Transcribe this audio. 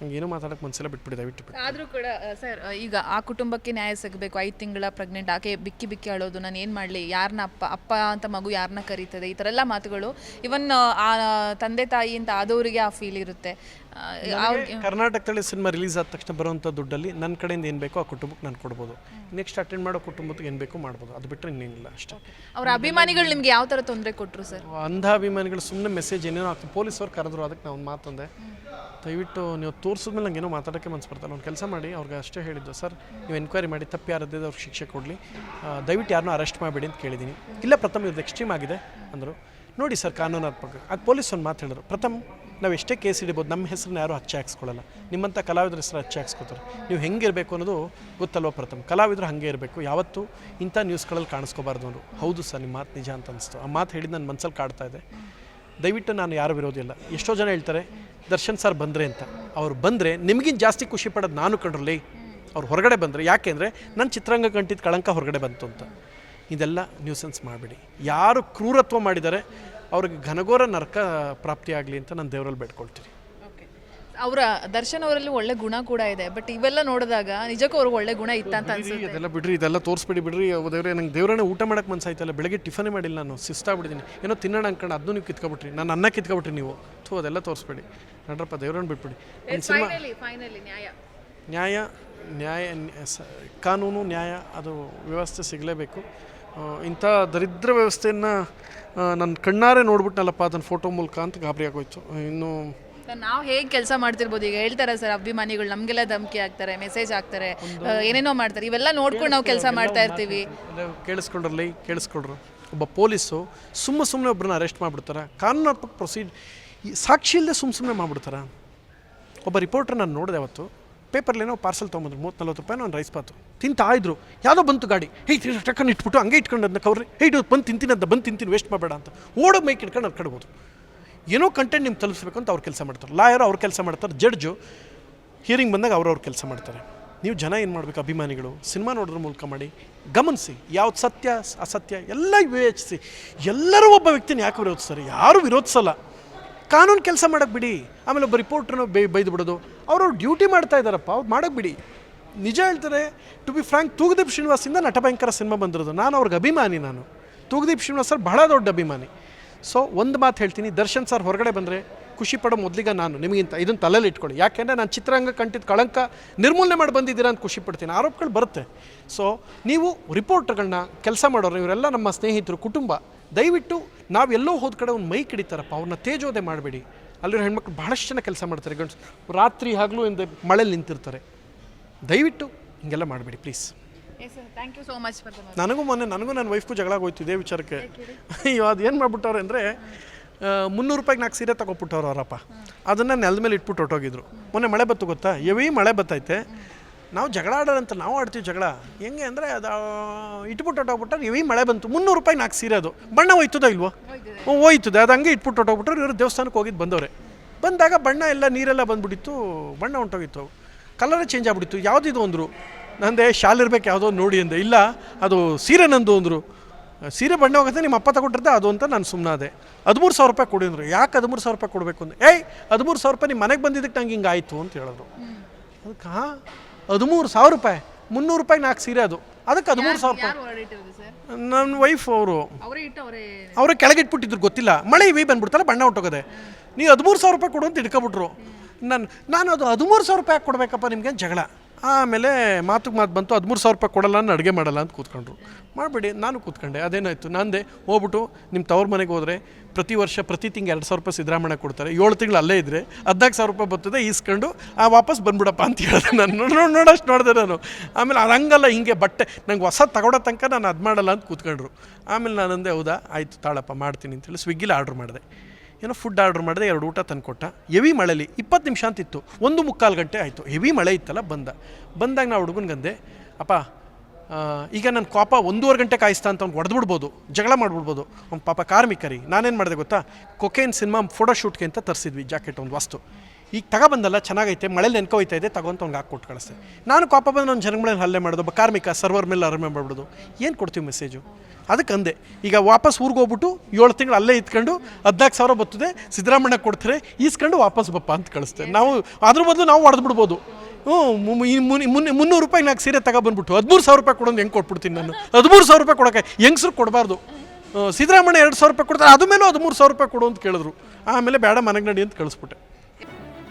ನಂಗೆ ಮಾತಾಡಕ್ಕೆ ಮನಸ್ಸೆಲ್ಲ ಬಿಟ್ಬಿಡಿ ದಯವಿಟ್ಟು ಬಿಟ್ಟು ಆದರೂ ಕೂಡ ಸರ್ ಈಗ ಆ ಕುಟುಂಬಕ್ಕೆ ನ್ಯಾಯ ಸಿಗಬೇಕು, ಐದು ತಿಂಗಳ ಪ್ರೆಗ್ನೆಂಟ್ ಆಕೆ ಬಿಕ್ಕಿ ಬಿಕ್ಕಿ ಅಳೋದು, ನಾನು ಏನು ಮಾಡಲಿ? ಯಾರನ್ನ ಅಪ್ಪ ಅಪ್ಪ ಅಂತ ಮಗು ಯಾರನ್ನ ಕರೀತದೆ? ಈ ಥರ ಎಲ್ಲ ಮಾತುಗಳು ಇವನ್ ಆ, ತಂದೆ ತಾಯಿ ಅಂತ ಆದವರಿಗೆ ಆ ಫೀಲ್ ಇರುತ್ತೆ. ಕರ್ನಾಟಕದಲ್ಲಿ ಸಿನಿಮಾ ರಿಲೀಸ್ ಆದ ತಕ್ಷಣ ಬರುವಂಥ ದುಡ್ಡಲ್ಲಿ ನನ್ನ ಕಡೆಯಿಂದ ಏನು ಬೇಕೋ ಆ ಕುಟುಂಬಕ್ಕೆ ನಾನು ಕೊಡ್ಬೋದು. ನೆಕ್ಸ್ಟ್ ಅಟೆಂಡ್ ಮಾಡೋ ಕುಟುಂಬಕ್ಕೆ ಏನು ಬೇಕೋ ಮಾಡ್ಬೋದು. ಅದು ಬಿಟ್ಟರೆ ಇನ್ನೇನಿಲ್ಲ ಅಷ್ಟೇ. ಅವ್ರ ಅಭಿಮಾನಿಗಳು ನಿಮ್ಗೆ ಯಾವ ಥರ ತೊಂದರೆ ಕೊಟ್ಟರು ಸರ್? ಅಂಧ ಅಭಿಮಾನಿಗಳು ಸುಮ್ಮನೆ ಮೆಸೇಜ್ ಏನೇನೋ ಆಗ್ತದೆ ಪೊಲೀಸವ್ರು ಕರೆದ್ರು ಅದಕ್ಕೆ ನಾವು ಮಾತಂದೆ ದಯವಿಟ್ಟು ನೀವು ತೋರಿಸಿದ್ಮೇಲೆ ನಂಗೆ ಏನೋ ಮಾತಾಡೋಕ್ಕೆ ಮನಸ್ಸು ಬರ್ತಾರೆ ಒಂದು ಕೆಲಸ ಮಾಡಿ ಅವ್ರಿಗೆ ಅಷ್ಟೇ ಹೇಳಿದ್ದು ಸರ್ ನೀವು ಎನ್ಕ್ವೈರಿ ಮಾಡಿ ತಪ್ಪು ಯಾರದ್ದಿದೆ ಅವ್ರಿಗೆ ಶಿಕ್ಷೆ ಕೊಡಲಿ. ದಯವಿಟ್ಟು ಯಾರನ್ನೂ ಅರೆಸ್ಟ್ ಮಾಡಬೇಡಿ ಅಂತ ಕೇಳಿದ್ದೀನಿ. ಇಲ್ಲ ಪ್ರಥಮ ಇದು ಎಕ್ಸ್ಟ್ರೀಮ್ ಆಗಿದೆ ಅಂದರು. ನೋಡಿ ಸರ್ ಕಾನೂನಾತ್ಮಕ. ಆಗ ಪೊಲೀಸ್ ಒಂದು ಮಾತು ಹೇಳಿದ್ರು ಪ್ರಥಮ ನಾವು ಎಷ್ಟೇ ಕೇಸ್ ಹಿಡಿಬೋದು, ನಮ್ಮ ಹೆಸರನ್ನ ಯಾರೂ ಹಚ್ಚೆ ಹಾಕ್ಸ್ಕೊಳ್ಳಲ್ಲ. ನಿಮ್ಮಂಥ ಕಲಾವಿದ್ರ ಹೆಸರು ಹಚ್ಚೆ ಹಾಕ್ಸ್ಕೊತಾರೆ. ನೀವು ಹೆಂಗಿರಬೇಕು ಅನ್ನೋದು ಗೊತ್ತಲ್ವ ಪ್ರಥಮ? ಕಲಾವಿದರು ಹಾಗೆ ಇರಬೇಕು. ಯಾವತ್ತೂ ಇಂಥ ನ್ಯೂಸ್ಗಳಲ್ಲಿ ಕಾಣಿಸ್ಕೋಬಾರ್ದು ಅವರು ಹೌದು ಸರ್, ನಿಮ್ಮ ಮಾತು ನಿಜ ಅಂತ ಅನಿಸ್ತು. ಆ ಮಾತು ಹೇಳಿದ ನನ್ನ ಮನಸ್ಸಲ್ಲಿ ಕಾಡ್ತಾ ಇದೆ. ದಯವಿಟ್ಟು ನಾನು ಯಾರು ವಿರೋಧಿಲ್ಲ ಎಷ್ಟೋ ಜನ ಹೇಳ್ತಾರೆ, ದರ್ಶನ್ ಸರ್ ಬಂದರೆ ಅಂತ. ಅವ್ರು ಬಂದರೆ, ನಿಮಗಿಂತ ಜಾಸ್ತಿ ಖುಷಿ ಪಡೋದು ನಾನು ಕಂಡ್ರಲ್ಲಿ ಅವ್ರು ಹೊರಗಡೆ ಬಂದರೆ. ಯಾಕೆಂದರೆ ನನ್ನ ಚಿತ್ರರಂಗ ಕಂಟಿದ್ದ ಕಳಂಕ ಹೊರಗಡೆ ಬಂತು ಅಂತ. ಇದೆಲ್ಲ ನ್ಯೂಸೆನ್ಸ್ ಮಾಡಬೇಡಿ. ಯಾರು ಕ್ರೂರತ್ವ ಮಾಡಿದ್ದಾರೆ ಅವ್ರಿಗೆ ಘನಘೋರ ನರಕ ಪ್ರಾಪ್ತಿಯಾಗಲಿ ಅಂತ ನಾನು ದೇವರಲ್ಲಿ ಬೇಡ್ಕೊಳ್ತೀನಿ. ಅವರ ದರ್ಶನ್ ಅವರಲ್ಲಿ ಒಳ್ಳೆ ಗುಣ ಕೂಡ ಇದೆ ಬಟ್ ಇವೆಲ್ಲ ನೋಡಿದಾಗ ನಿಜಕ್ಕೂ ಅವ್ರಿಗೆ ಒಳ್ಳೆ ಗುಣ ಇತ್ತ ಅಂತ ಅನ್ಸುತ್ತೆ. ಇದೆಲ್ಲ ಬಿಡ್ರಿ ಇದೆಲ್ಲ ತೋರಿಸ್ಬಿಡಿ ಬಿಡ್ರಿ. ದೇವ್ರೆ ನಂಗೆ ದೇವ್ರನ್ನ ಊಟ ಮಾಡಕ್ಕೆ ಮನ್ಸಾಯ್ತಲ್ಲ ಬೆಳಗ್ಗೆ ಟಿಫನೇ ಮಾಡಿಲ್ಲ ನಾನು ಸಿಸ್ತಾಗ್ಬಿಟ್ಟಿದ್ದೀನಿ ಏನೋ ತಿನ್ನೋಣ ಅನ್ಕೊಂಡು ಅದನ್ನೂ ನೀವು ಕಿತ್ಕೊಬಿಟ್ರಿ. ನಾನು ಅನ್ನ ಕಿತ್ಕೊಬಿಟ್ರಿ ನೀವು. ಥೂ ಅದೆಲ್ಲ ತೋರಿಸ್ಬೇಡಿ. ನಡ್ರಪ್ಪ ದೇವ್ರನ್ನ ಬಿಟ್ಬಿಡಿ. ನ್ಯಾಯ. ನ್ಯಾಯ ನ್ಯಾಯ ಕಾನೂನು ನ್ಯಾಯ ಅದು ವ್ಯವಸ್ಥೆ ಸಿಗಲೇಬೇಕು. ಇಂಥ ದರಿದ್ರ ವ್ಯವಸ್ಥೆಯನ್ನು ನನ್ನ ಕಣ್ಣಾರೆ ನೋಡ್ಬಿಟ್ನಲ್ಲಪ್ಪ ಅದನ್ನ ಫೋಟೋ ಮೂಲಕ ಅಂತ ಗಾಬರಿ ಆಗೋಯ್ತು. ಇನ್ನು ನಾವು ಹೇಗೆ ಕೆಲಸ ಮಾಡ್ತಿರ್ಬೋದು? ಈಗ ಹೇಳ್ತಾರೆ ಸರ್ ಅಭಿಮಾನಿಗಳು ನಮಗೆಲ್ಲ ಧಮಕಿ ಹಾಕ್ತಾರೆ ಮೆಸೇಜ್ ಹಾಕ್ತಾರೆ ಏನೇನೋ ಮಾಡ್ತಾರೆ. ಇವೆಲ್ಲ ನೋಡ್ಕೊಂಡು ನಾವು ಕೆಲಸ ಮಾಡ್ತಾ ಇರ್ತೀವಿ. ಕೇಳಿಸ್ಕೊಂಡ್ರಲ್ಲಿ ಕೇಳಿಸ್ಕೊಂಡ್ರು. ಒಬ್ಬ ಪೊಲೀಸು ಸುಮ್ಮ ಸುಮ್ಮನೆ ಒಬ್ಬರನ್ನ ಅರೆಸ್ಟ್ ಮಾಡಿಬಿಡ್ತಾರೆ. ಕಾನೂನಾತ್ಮಕ ಪ್ರೊಸೀಡ್ ಸಾಕ್ಷಿ ಇಲ್ಲದೆ ಸುಮ್ಮ ಸುಮ್ಮನೆ ಮಾಡಿಬಿಡ್ತಾರೆ? ಒಬ್ಬ ರಿಪೋರ್ಟರ್ ನಾನು ನೋಡಿದೆ ಅವತ್ತು ಪೇಪರ್ಲೇನೋ ಪಾರ್ಸಲ್ ತೊಗೊಂಬಂದ್ರು ಮೂವತ್ತು ನಲ್ವತ್ತು ರೂಪಾಯಿ ಒಂದು ರೈಸ್ ಪಾತು. ತಿಂತಾ ಇದ್ರು. ಯಾವುದೋ ಬಂತು ಗಾಡಿ. ಹೇ ಟಕ್ಕನ್ನು ಇಟ್ಬಿಟ್ಟು ಹಂಗೆ ಇಟ್ಕೊಂಡು ಅದನ್ನ ಕವ್ರಿ ಹೇ ಇದು ಬಂದು ತಿಂತೀನಿ ಅಂತ ಬಂದು ತಿಂತೀನಿ ವೇಸ್ಟ್ ಮಾಡಬೇಡ ಅಂತ. ಓಡೋ ಮೈಕ್ ಇಟ್ಕೊಂಡು ಕಡ್ಬೋದು ಏನೋ ಕಂಟೆಂಟ್ ನಿಮ್ಗೆ ತಲುಪಿಸ್ಬೇಕು ಅಂತ ಅವ್ರು ಕೆಲಸ ಮಾಡ್ತಾರೆ. ಲಾಯರ್ ಅವ್ರು ಕೆಲಸ ಮಾಡ್ತಾರೆ ಜಡ್ಜು ಹಿಯರಿಂಗ್ ಬಂದಾಗ ಅವ್ರವ್ರ ಕೆಲಸ ಮಾಡ್ತಾರೆ. ನೀವು ಜನ ಏನು ಮಾಡಬೇಕು ಅಭಿಮಾನಿಗಳು? ಸಿನಿಮಾ ನೋಡೋದ್ರ ಮೂಲಕ ಮಾಡಿ, ಗಮನಿಸಿ. ಯಾವ್ದು ಸತ್ಯ, ಅಸತ್ಯ, ಎಲ್ಲ ವಿವೇಚಿಸಿ. ಎಲ್ಲರೂ ಒಬ್ಬ ವ್ಯಕ್ತಿನ ಯಾಕೆ ವಿರೋಧಿಸ್ತಾರೆ? ಯಾರೂ ವಿರೋಧಿಸಲ್ಲ. ಕಾನೂನು ಕೆಲಸ ಮಾಡೋಕೆ ಬಿಡಿ. ಆಮೇಲೆ ಒಬ್ಬ ರಿಪೋರ್ಟ್ರನ್ನ ಬೈ ಬೈದು ಬಿಡೋದು. ಅವ್ರವ್ರು ಡ್ಯೂಟಿ ಮಾಡ್ತಾ ಇದ್ದಾರಪ್ಪ, ಅವ್ರು ಮಾಡೋಕ್ಕೆ ಬಿಡಿ. ನಿಜ ಹೇಳ್ತಾರೆ ಟು ಬಿ ಫ್ರ್ಯಾಂಕ್ ತೂಗುದೀಪ್ ಶ್ರೀನಿವಾಸಿಂದ ನಟಭಯಂಕರ ಸಿನಿಮಾ ಬಂದಿರೋದು. ನಾನು ಅವ್ರಿಗೆ ಅಭಿಮಾನಿ ನಾನು. ತೂಗುದೀಪ್ ಶ್ರೀನಿವಾಸ್ ಸರ್ ಬಹಳ ದೊಡ್ಡ ಅಭಿಮಾನಿ. ಸೊ ಒಂದು ಮಾತು ಹೇಳ್ತೀನಿ, ದರ್ಶನ್ ಸರ್ ಹೊರಗಡೆ ಬಂದರೆ ಖುಷಿ ಪಡೋ ಮೊದಲಿಗೆ ನಾನು. ನಿಮಗಿಂತ ಇದನ್ನು ತಲೆಯಲ್ಲಿ ಇಟ್ಕೊಳ್ಳಿ. ಯಾಕೆಂದರೆ ನಾನು ಚಿತ್ರರಂಗ ಕಂಟಿದ್ದ ಕಳಂಕ ನಿರ್ಮೂಲನೆ ಮಾಡಿ ಬಂದಿದ್ದೀರಾ ಅಂತ ಖುಷಿ ಪಡ್ತೀನಿ. ಆರೋಪಗಳು ಬರುತ್ತೆ. ಸೊ ನೀವು ರಿಪೋರ್ಟರ್ಗಳನ್ನ ಕೆಲಸ ಮಾಡೋರು ಇವರೆಲ್ಲ ನಮ್ಮ ಸ್ನೇಹಿತರು ಕುಟುಂಬ ದಯವಿಟ್ಟು ನಾವೆಲ್ಲೋ ಹೋದ ಕಡೆ ಒಂದು ಮೈ ಕಿಡಿತಾರಪ್ಪ ಅವ್ರನ್ನ ತೇಜೋದೆ ಮಾಡಬೇಡಿ. ಅಲ್ಲಿರೋ ಹೆಣ್ಮಕ್ಳು ಬಹಳಷ್ಟು ಜನ ಕೆಲಸ ಮಾಡ್ತಾರೆ. ಗಂಡ್ಸ್ ರಾತ್ರಿ ಹಗಲು ಹಿಂದೆ ಮಳೇಲಿ ನಿಂತಿರ್ತಾರೆ. ದಯವಿಟ್ಟು ಹಿಂಗೆಲ್ಲ ಮಾಡಬೇಡಿ please. Thank you so much ನನಗೂ ಮೊನ್ನೆ ನನಗೂ ನನ್ನ ವೈಫ್ಗೂ ಜಗಳ ಇದೇ ವಿಚಾರಕ್ಕೆ. ಅಯ್ಯೋ ಅದು ಏನು ಮಾಡ್ಬಿಟ್ಟವ್ರೆ ಅಂದರೆ ಮುನ್ನೂರು ರೂಪಾಯಿಗೆ ನಾಲ್ಕು ಸೀರೆ ತಗೊಬಿಟ್ಟವ್ರು ಅವರಪ್ಪ. ಅದನ್ನು ನೆಲದ ಮೇಲೆ ಇಟ್ಬಿಟ್ಟು ಹೊಟ್ಟೋಗಿದ್ರು ಮೊನ್ನೆ ಮಳೆ ಬತ್ತು ಗೊತ್ತಾ? ಎವಿ ಮಳೆ ಬತ್ತೈತೆ. ನಾವು ಜಗಳ ಆಡೋರಂತ, ನಾವು ಆಡ್ತೀವಿ ಜಗಳ. ಹೆಂಗೆ ಅಂದರೆ ಅದು, ಇಟ್ಬಿಟ್ಟು ಹೊಟ್ಟೋಗ್ಬಿಟ್ರೆ ಎವಿ ಮಳೆ ಬಂತು. ಮುನ್ನೂರು ರೂಪಾಯಿ ನಾಲ್ಕು ಸೀರೆ ಅದು. ಬಣ್ಣ ಹೋಯ್ತದ ಇಲ್ವೋ? ಹೋಯ್ತದೆ. ಅದು ಹಂಗೆ ಇಟ್ಬಿಟ್ಟು ಹೊಟ್ಟೋಗ್ಬಿಟ್ರೆ ಇವರು ದೇವಸ್ಥಾನಕ್ಕೆ ಹೋಗಿದ್ದು ಬಂದವ್ರೆ. ಬಂದಾಗ ಬಣ್ಣ ಎಲ್ಲ ನೀರೆಲ್ಲ ಬಂದ್ಬಿಟ್ಟಿತ್ತು. ಬಣ್ಣ ಹೊಂಟೋಗಿತ್ತು ಕಲರೇ ಚೇಂಜ್ ಆಗ್ಬಿಟ್ಟಿತ್ತು. ಯಾವುದಿದು ಅಂದರು? ನಂದೆ, ಶಾಲ್ ಇರ್ಬೇಕು ಯಾವುದೋ ನೋಡಿ ಅಂದೆ. ಇಲ್ಲ, ಅದು ಸೀರೆ ನಂದು ಅಂದರು. ಸೀರೆ ಬಣ್ಣ ಹೋಗುತ್ತೆ ನಿಮ್ಮ ಅಪ್ಪ ತಗೊಂಡಿರ್ದೆ ಅದು ಅಂತ ನಾನು ಸುಮ್ಮನಾದೆ ಹದಿಮೂರು ಸಾವಿರ ರೂಪಾಯಿ ಕೊಡಿದ್ರು. ಯಾಕೆ ಹದಿಮೂರು ಸಾವಿರ ರೂಪಾಯಿ ಕೊಡಬೇಕು ಅಂದ್ರೆ ಏಯ್ ಹದಿಮೂರು ಸಾವಿರ ರೂಪಾಯಿ ನಿಮ್ಮ ಮನೆಗೆ ಬಂದಿದ್ದಕ್ಕೆ ನಂಗೆ ಹಿಂಗೆ ಆಯಿತು ಅಂತ ಹೇಳಿದ್ರು. ಅದಕ್ಕೆ ಹಾಂ ಹದಿಮೂರು ಸಾವಿರ ರೂಪಾಯಿ ಮುನ್ನೂರು ರೂಪಾಯಿ ನಾಲ್ಕು ಸೀರೆ ಅದು. ಅದಕ್ಕೆ ಹದಿಮೂರು ಸಾವಿರ ರೂಪಾಯಿ. ನನ್ನ ವೈಫ್ ಅವರು. ಅವರೇ ಇಟ್ಟು ಅವರೇ ಅವರೇ ಕೆಳಗೆ ಇಟ್ಬಿಟ್ಟಿದ್ರು ಗೊತ್ತಿಲ್ಲ. ಮಳೆ ಇವಿ ಬಂದ್ಬಿಡ್ತಲ್ಲ ಬಣ್ಣ ಹುಟ್ಟೋಗದೆ ನೀವು ಹದಿಮೂರು ಸಾವಿರ ರೂಪಾಯಿ ಕೊಡು ಅಂತ ಇಟ್ಕೊಬಿಟ್ರು ನಾನು ನಾನು ಅದು ಹದಿಮೂರು ಸಾವಿರ ರೂಪಾಯಿ ಕೊಡಬೇಕಪ್ಪ ನಿಮಗೆ? ಜಗಳ. ಆಮೇಲೆ ಮಾತಿಗೆ ಮಾತು ಬಂತು, ಹದಿಮೂರು ಸಾವಿರ ರೂಪಾಯಿ ಕೊಡಲ್ಲ ನಾನು ಅಡುಗೆ ಮಾಡಲ್ಲ ಅಂತ ಕೂತ್ಕೊಂಡ್ರು. ಮಾಡಬೇಡಿ, ನಾನು ಕೂತ್ಕೊಂಡೆ, ಅದೇನಾಯಿತು? ನಂದೆ, ಹೋಗ್ಬಿಟ್ಟು ನಿಮ್ಮ ತವ್ರ ಮನೆಗೆ ಹೋದರೆ ಪ್ರತಿ ವರ್ಷ, ಪ್ರತಿ ತಿಂಗಳು ಎರಡು ಸಾವಿರ ರೂಪಾಯಿ ಸಿದ್ದರಾಮಯ್ಯ ಕೊಡ್ತಾರೆ. ಏಳು ತಿಂಗಳು ಅಲ್ಲೇ ಇದ್ದರೆ ಹದಿನಾಲ್ಕು ಸಾವಿರ ರೂಪಾಯಿ ಬರ್ತದೆ, ಈಸ್ಕೊಂಡು ಆ ವಾಪಸ್ ಬಂದ್ಬಿಡಪ್ಪ ಅಂತ ಹೇಳಿದೆ ನಾನು. ನೋಡೋ ನೋಡೋಷ್ಟು ನೋಡಿದೆ ನಾನು. ಆಮೇಲೆ ಅದು ಹಂಗಲ್ಲ ಹಿಂಗೆ ಬಟ್ಟೆ, ನಂಗೆ ಹೊಸ ತಗೊಳ್ಳೋ ತನಕ ನಾನು ಅದು ಮಾಡಲ್ಲ ಅಂತ ಕೂತ್ಕೊಂಡ್ರು. ಆಮೇಲೆ ನಾನು ಅಂದೆ ಹೌದಾ, ಆಯಿತು ತಾಳಪ್ಪ, ಮಾಡ್ತೀನಿ ಅಂತೇಳಿ ಸ್ವಿಗ್ಗಿಲಿ ಆರ್ಡ್ರ್ ಮಾಡಿದೆ. ಏನೋ ಫುಡ್ ಆರ್ಡ್ರ್ ಮಾಡಿದೆ, ಎರಡು ಊಟ ತಂದುಕೊಟ್ಟ. ಹೆವಿ ಮಳೆಲಿ ಇಪ್ಪತ್ತು ನಿಮಿಷ ಅಂತಿತ್ತು. ಒಂದು ಮುಕ್ಕಾಲು ಗಂಟೆ ಆಯಿತು. ಹೆವಿ ಮಳೆ ಇತ್ತಲ್ಲ, ಬಂದ. ಬಂದಾಗ ನಾ ಹುಡುಗನಿಗಂದೆ ಅಪ್ಪ ಈಗ ನನ್ನ ಕೋಪ ಒಂದೂವರೆ ಗಂಟೆ ಕಾಯಿಸ್ತಾ ಅಂತ ಅವ್ನು ಹೊಡೆದ್ಬಿಡ್ಬೋದು. ಜಗಳ ಮಾಡಿಬಿಡ್ಬೋದು. ಅವ್ನು ಪಾಪ ಕಾರ್ಮಿಕರಿ. ನಾನೇನು ಮಾಡಿದೆ ಗೊತ್ತಾ? ಕೊಕೇನ್ ಸಿನಿಮಾ ಫೋಟೋ ಶೂಟ್ಗೆ ಅಂತ ತರಿಸಿದ್ವಿ, ಜಾಕೆಟ್, ಒಂದು ವಸ್ತು. ಈಗ ತಗೊಬಂದಲ್ಲ ಚೆನ್ನಾಗೈತೆ ಮಳೆ ನೆನ್ಕೊ ಹೋಯ್ತಾ ಇದೆ ತಗೊಂತ ಅವ್ನಿಗೆ ಹಾಕಿ ಕೊಟ್ಟು ಕಳಿಸ್ತೆ ನಾನು ಕೋಪ ಬಂದು ನನ್ನ ಜನಗಳ ಮೇಲೆ ಹಲ್ಲೆ ಮಾಡೋದು ಒಬ್ಬ ಕಾರ್ಮಿಕ ಸರ್ವರ್ ಮೇಲೆ ಅರಮೆ ಮಾಡ್ಬಿಡೋದು ಏನು ಕೊಡ್ತೀವಿ ಮೆಸೇಜು ಅದಕ್ಕೆ ಅಂದೆ. ಈಗ ವಾಪಸ್ ಊರಿಗೆ ಹೋಗ್ಬಿಟ್ಟು ಏಳು ತಿಂಗಳು ಅಲ್ಲೇ ಇತ್ಕೊಂಡು ಹದಿನಾಲ್ಕು ಸಾವಿರ ಬರ್ತದೆ ಸಿದ್ದರಾಮಣ್ಣ ಕೊಡ್ತಾರೆ ಈಸ್ಕೊಂಡು ವಾಪಸ್ ಬಪ್ಪ ಅಂತ ಕಳಿಸ್ತೆ ನಾವು ಅದ್ರ ಬದಲು ನಾವು ಹೊಡೆದ್ಬಿಡ್ಬೋದು ಹ್ಞೂ ಮು- ಈ ಮುನ್- ಮುನ್- ಮುನ್ನೂರು ರೂಪಾಯಿ ನಾಲ್ಕು ಸೀರೆ ತಗೊಬಂದ್ಬಿಟ್ಟು ಹದಿಮೂರು ಸಾವಿರ ರೂಪಾಯಿ ಕೊಡೋದು ಹೆಂಗೆ ಕೊಟ್ಬಿಡ್ತೀನಿ ನಾನು? ಹದಿಮೂರು ಸಾವಿರ ರೂಪಾಯಿ ಕೊಡೋಕೆ ಹೆಂಗ್ಸ್ರು ಕೊಡಬಾರ್ದು? ಸಿದ್ದರಾಮಣ್ಣ ಎರಡು ಸಾವಿರ ರೂಪಾಯಿ ಕೊಡ್ತಾರೆ ಅದು ಮೇಲೂ ಹದಿಮೂರು ಸಾವಿರ ರೂಪಾಯಿ ಕೊಡು ಅಂತ ಕೇಳಿದ್ರು. ಆಮೇಲೆ ಬೇಡ ಮನೆಗೆ ನಡಿ ಅಂತ ಕಳಿಸ್ಬಿಟ್ಟೆ.